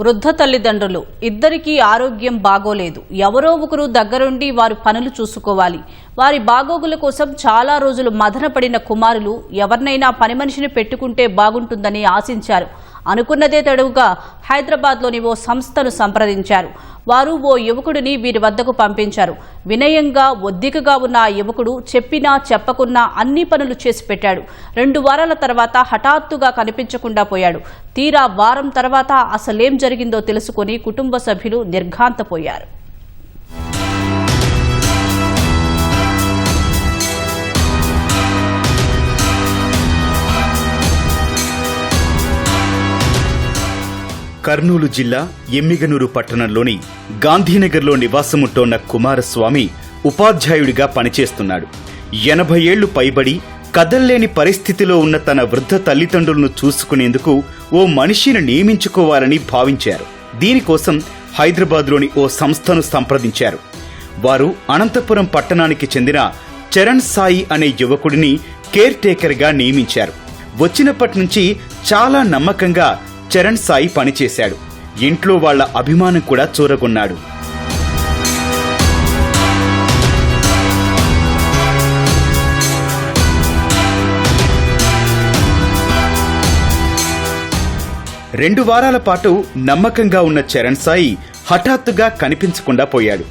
వృద్ధ తల్లిదండ్రులు ఇద్దరికీ ఆరోగ్యం బాగోలేదు. ఎవరో ఒకరు దగ్గరుండి వారి పనులు చూసుకోవాలి. వారి బాగోగుల కోసం చాలా రోజులు మదనపడిన కుమారులు ఎవరినైనా పని మనిషిని పెట్టుకుంటే బాగుంటుందని ఆశించారు. అనుకున్నదే తడువుగా హైదరాబాద్లోని ఓ సంస్థను సంప్రదించారు. వారు ఓ యువకుడిని వీరి వద్దకు పంపించారు. వినయంగా ఒద్దికగా ఉన్న ఆ యువకుడు చెప్పినా చెప్పకున్నా అన్ని పనులు చేసి పెట్టాడు. రెండు వారాల తర్వాత హఠాత్తుగా కనిపించకుండా పోయాడు. తీరా వారం తర్వాత అసలేం జరిగిందో తెలుసుకొని కుటుంబ సభ్యులు నిర్ఘాంతపోయారు. కర్నూలు జిల్లా ఎమ్మిగనూరు పట్టణంలోని గాంధీనగర్లో నివాసముంటోన్న కుమారస్వామి ఉపాధ్యాయుడిగా పనిచేస్తున్నాడు. ఎనభై ఏళ్ళు పైబడి కదల్లేని పరిస్థితిలో ఉన్న తన వృద్ధ తల్లిదండ్రులను చూసుకునేందుకు ఓ మనిషిని నియమించుకోవాలని భావించారు. దీనికోసం హైదరాబాద్లోని ఓ సంస్థను సంప్రదించారు. వారు అనంతపురం పట్టణానికి చెందిన చరణ్ సాయి అనే యువకుడిని కేర్ టేకర్గా నియమించారు. వచ్చినప్పటి నుంచి చాలా నమ్మకంగా చరణ్ సాయి పనిచేశాడు. ఇంట్లో వాళ్ళ అభిమానం కూడా చూరగొన్నాడు. రెండు వారాల పాటు నమ్మకంగా ఉన్న చరణ్ సాయి హఠాత్తుగా కనిపించకుండా పోయాడు.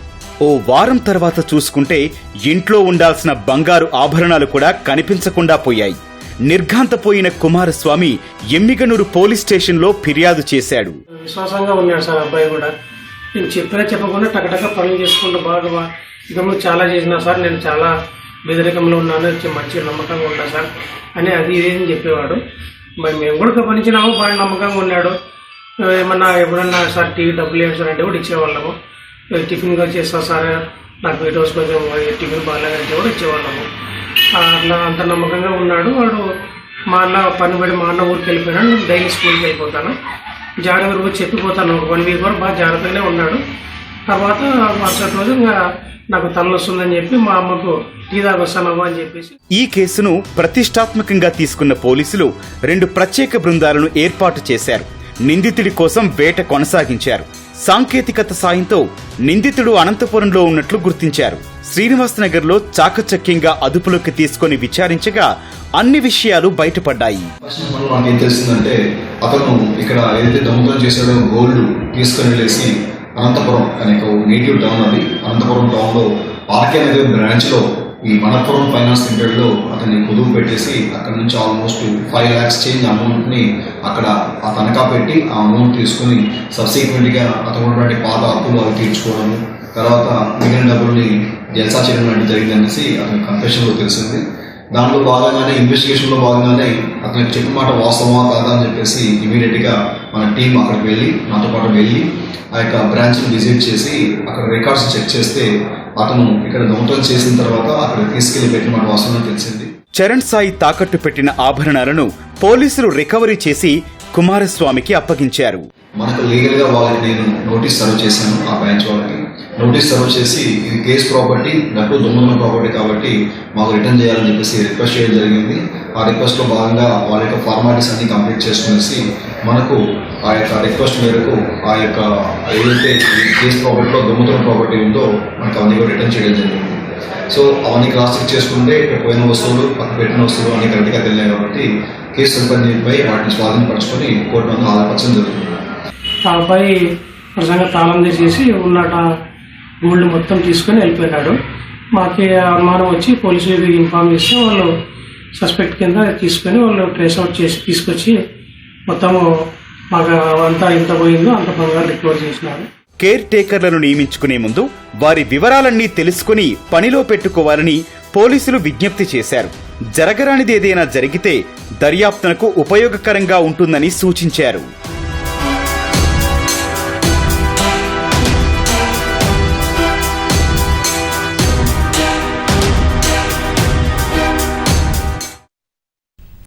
ఓ వారం తర్వాత చూసుకుంటే ఇంట్లో ఉండాల్సిన బంగారు ఆభరణాలు కూడా కనిపించకుండా పోయాయి. నిర్ఘాంతపోయిన కుమారస్వామి ఎమ్మిగనూరు పోలీస్ స్టేషన్లో ఫిర్యాదు చేశాడు. విశ్వాసంగా ఉన్నాడు సార్ అబ్బాయి కూడా. నేను చెప్పినా చెప్పకుండా టకటక పనులు చేసుకుంటూ బాగా బా- చాలా చేసినా సార్ నేను చాలా బెదరికంలో ఉన్నాను మంచి నమ్మకంగా ఉన్నా సార్ అని అది ఇది చెప్పేవాడు. మరి మేము కూడా గమనించినాము బాగా నమ్మకంగా ఉన్నాడు. ఏమన్నా ఎప్పుడన్నా సార్ టీవీ డబ్బులు ఏమి సార్ అంటే కూడా ఇచ్చేవాళ్ళము. టిఫిన్గా చేస్తా సార్ నాకు ఈ రోజు కొంచెం టిఫిన్ బాగాలేదంటే కూడా ఇచ్చేవాళ్ళము. అట్లా అంత నమ్మకంగా ఉన్నాడు. వాడు మా అన్న పనిబడి మా అన్న ఊరికి వెళ్ళిపోయినాడు. నేను డైలీ స్కూల్కి వెళ్ళిపోతాను. జాగ్రత్త కూడా చెప్పిపోతాను. ఒక వన్ వీక్ వరకు బాగా జాగ్రత్తగానే ఉన్నాడు. తర్వాత మరుసటి రోజు ఇంకా నాకు తలనొస్తుందని చెప్పి మా అమ్మకు టీ తాగొస్తానమ్మా అని చెప్పేసి ఈ కేసును ప్రతిష్టాత్మకంగా తీసుకున్న పోలీసులు రెండు ప్రత్యేక బృందాలను ఏర్పాటు చేశారు. నిందితుడి కోసం వేట కొనసాగించారు. సాంకేతికత సాయంతో నిందితుడు అనంతపురంలో ఉన్నట్లు గుర్తించారు. శ్రీనివాస్ నగర్లో చాకచక్యంగా అదుపులోకి తీసుకుని విచారించగా అన్ని విషయాలు బయటపడ్డాయి. ఏం తెలిసిందంటే అతను ఇక్కడ ఏదైతే దొంగతనం చేశాడో గోల్డ్ తీసుకుని వెళ్ళేసి అనంతపురం అనే నేటివ్ టౌన్ అది. అనంతపురం టౌన్లో ఆర్కే నగర్ బ్రాంచ్లో ఈ మనపురం ఫైనాన్స్ లిమిటెడ్లో అతన్ని కుదువు పెట్టేసి అక్కడ నుంచి ఆల్మోస్ట్ ఫైవ్ ల్యాక్స్ చేంజ్ అమౌంట్ని అక్కడ ఆ తనఖా పెట్టి ఆ అమౌంట్ తీసుకుని సబ్సిక్వెంట్గా అతను ఉన్నటువంటి పాత అప్పులు అవి తీర్చుకోవడం తర్వాత మిగిలిన డబ్బుల్ని జల్సా చేయడం లాంటివి జరిగిందనేసి అతని కన్ఫెషన్లో తెలిసింది. దాంట్లో భాగంగానే ఇన్వెస్టిగేషన్లో భాగంగానే అతనికి చెప్పిన మాట వాస్తవమా కాదా అని చెప్పేసి ఇమీడియట్గా మన టీం అక్కడికి వెళ్ళి నాతో పాటు వెళ్ళి ఆ యొక్క బ్రాంచ్ని విజిట్ చేసి అక్కడ రికార్డ్స్ చెక్ చేస్తే అతను ఇక్కడ దొంగతనం చేసిన తర్వాత అక్కడ తీసుకెళ్ళి పెట్టిన మాట వాస్తవం తెలిసింది చరణ్ సాయి తాకట్టు పెట్టిన ఆభరణాలను పోలీసులు రికవరీ చేసి కుమారస్వామికి అప్పగించారు. మనకు లీగల్గా వాళ్ళకి నేను నోటీస్ సర్వ్ చేశాను ఆ బ్రాంచ్ వాళ్ళకి. నోటీస్ సర్వ్ చేసి ఇది కేస్ ప్రాపర్టీ నాకు దొంగతనం ప్రాపర్టీ కాబట్టి మాకు రిటర్న్ చేయాలని చెప్పేసి రిక్వెస్ట్ చేయడం జరిగింది. ఆ రిక్వెస్ట్లో భాగంగా వాళ్ళ యొక్క ఫార్మాలిటీస్ అన్ని కంప్లీట్ చేసుకునేసి మనకు ఆ యొక్క రిక్వెస్ట్ మేరకు ఆ యొక్క ఏదైతే ఈ కేస్ ప్రాపర్టీలో దొంగతనం ప్రాపర్టీ ఉందో మనకు అవన్నీ కూడా రిటర్న్ చేయడం జరిగింది. సో అవన్నీ క్రాస్ చెక్ చేసుకుంటే ఇక్కడ పోయిన వస్తువులు పక్క పెట్టిన వస్తువులు అన్ని కరెక్ట్గా తెలియాయి కాబట్టి కేసు సిబ్బందిపై వాటిని స్వాధీనపరచుకొని కోర్టు నందు ఆధారపరచడం జరుగుతుంది. తాపై ప్రజంగా తాళం తీసేసి ఉన్నట గోల్డ్ మొత్తం తీసుకొని వెళ్ళిపోయినాడు మాకు అనుమానం వచ్చి పోలీసులకు ఇన్ఫామ్ చేస్తే వాళ్ళు సస్పెక్ట్ కింద తీసుకొని వాళ్ళు ట్రేస్ అవుట్ చేసి తీసుకొచ్చి మొత్తము మాకు అంతా ఎంత పోయిందో అంత బంగారు రికవర్ చేసినారు. కేర్ టేకర్లను నియమించుకునే ముందు వారి వివరాలన్నీ తెలుసుకుని పనిలో పెట్టుకోవాలని పోలీసులు విజ్ఞప్తి చేశారు. జరగరానిదేదైనా జరిగితే దర్యాప్తునకు ఉపయోగకరంగా ఉంటుందని సూచించారు.